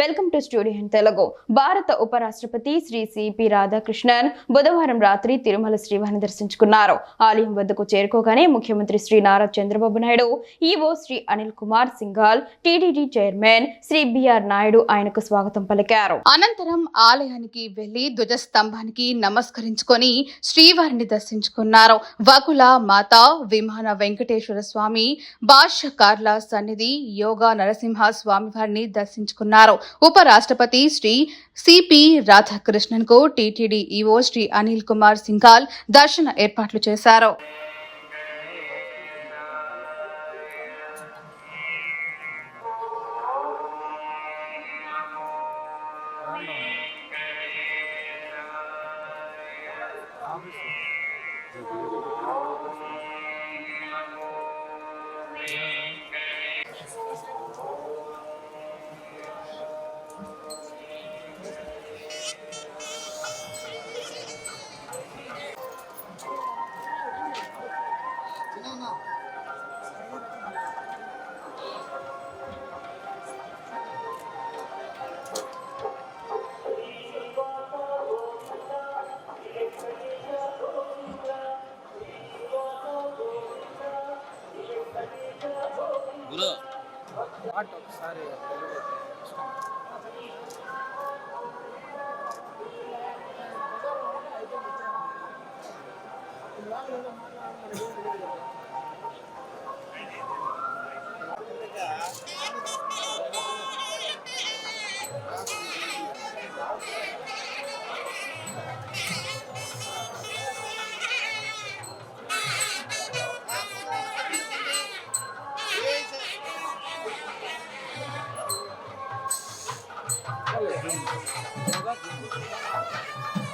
Welcome to studio Telugu. భారత ఉపరాష్ట్రపతి Shri CP Radhakrishnan బుధవారం రాత్రి తిరుమల శ్రీవారిని దర్శించుకున్నారు. ఆలయం వద్దకు చేరుకోగానే ముఖ్యమంత్రి Shri Nara Chandrababu Naidu EO Shri Anil Kumar Singhal TTD chairman Shri BR Naidu ఆయనకు స్వాగతం పలికారు. అనంతరం ఆలయానికి వెళ్ళి ధ్వజస్తంభానికి నమస్కరించుకొని శ్రీవారిని దర్శించుకున్నారు. వకుల మాత విమాన వెంకటేశ్వర స్వామి భాష్యకార్ల సన్నిధి యోగా నరసింహ స్వామి వారిని దర్శించుకున్నారు. ఉపరాష్ట్రపతి శ్రీ సిపి రాధాకృష్ణన్కు టీటీడీ ఈవో శ్రీ అనిల్ కుమార్ సింఘాల్ దర్శన ఏర్పాట్లు చేశారు. గురు ఇప్పుడు ఒకసారి Thank you.